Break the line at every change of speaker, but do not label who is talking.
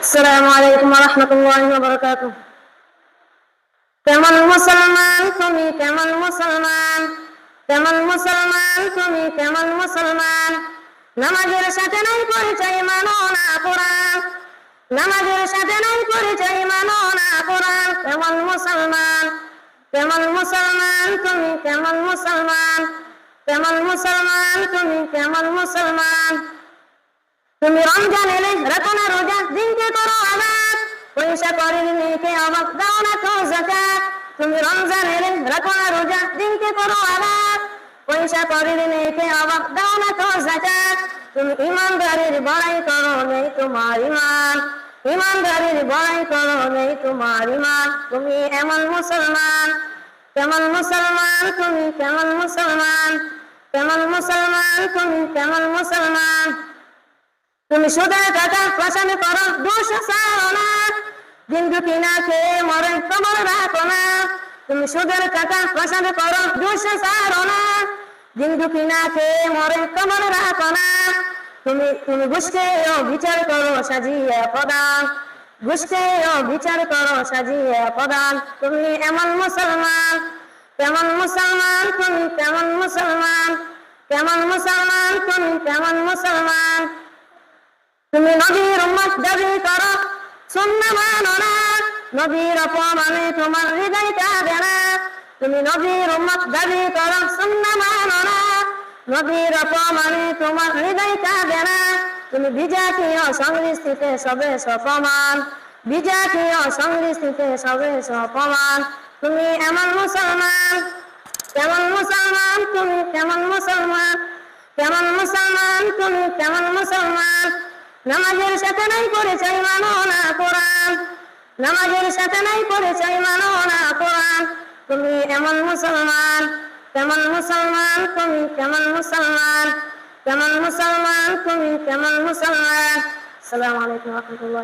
السلام عليكم ورحمة الله وبركاته কেমন মুসলমান তুমি কেমন মুসলমান কেমন মুসলমান তুমি কেমন মুসলমান নামাজের সাথে নাই পরিচয় মানো না কোরআন নামাজের সাথে নাই পরিচয় মানো না কোরআন কেমন মুসলমান কেমন মুসলমান তুমি কেমন মুসলমান কেমন মুসলমান, তুমি কেমন মুসলমান? তুমি রমজান এলে রাখো না রোজা দিনকে করো আবাদ পয়সা করেন মেয়েকে অবাক দাও না তো জাকাত। তুমি রমজান এলে রাখো না রোজা দিনকে করো আবাদ পয়সা করেন মেয়েকে অবাক দাও না তো জাকাত। তুমি ইমানদারির বড়াই করো নেই তোমার ইমান। ইমানদারির বড়াই করো নেই তোমার ইমান। তুমি এমন মুসলমান কেমন মুসলমান তুমি কেমন মুসলমান? কেমন মুসলমান তুমি কেমন মুসলমান? তুমি সুদের টাকা প্রশান করো দোষ সারো না। দিন দুটি না খেয়ে মরে তোমার রাখো না। তুমি সুদের টাকা প্রশান করো দোষ সারো না। দিন দুটি না খেয়ে মরে তোমার রাখো না। তুমি তুমি বুঝতে বিচার করো, সাজিয়ে প্রদান। ও বিচার করো, সাজিয়ে প্রদান তুমি এমন মুসলমান কেমন মুসলমান, তুমি কেমন মুসলমান কেমন মুসলমান, তুমি কেমন মুসলমান। তুমি নবীর উম্মত দাবি করো সুন্না মানো না। নবীর অপমানে তোমার হৃদয় কাঁদে না। তুমি নবীর উম্মত দাবি করো সুন্না মানো না। নবীর অপমানে তোমার হৃদয় কাঁদে না। তুমি বিজাতীয় সংস্কৃতিতে সবে সপমান। বিজাতীয় সংস্কৃতিতে সবে সপমান। তুমি এমন মুসলমান, কেমন মুসলমান, তুমি কেমন মুসলমান কেমন মুসলমান, তুমি কেমন মুসলমান। নামাজের সাথে নাই পরিচয় মানো না কোরআন। নামাজের সাথে নাই পরিচয় মানো না কোরআন। তুমি এমন মুসলমান, কেমন মুসলমান, তুমি কেমন মুসলমান। কেমন মুসলমান তুমি কেমন মুসলমান? আসসালামু আলাইকুম রহমতুল্লাহ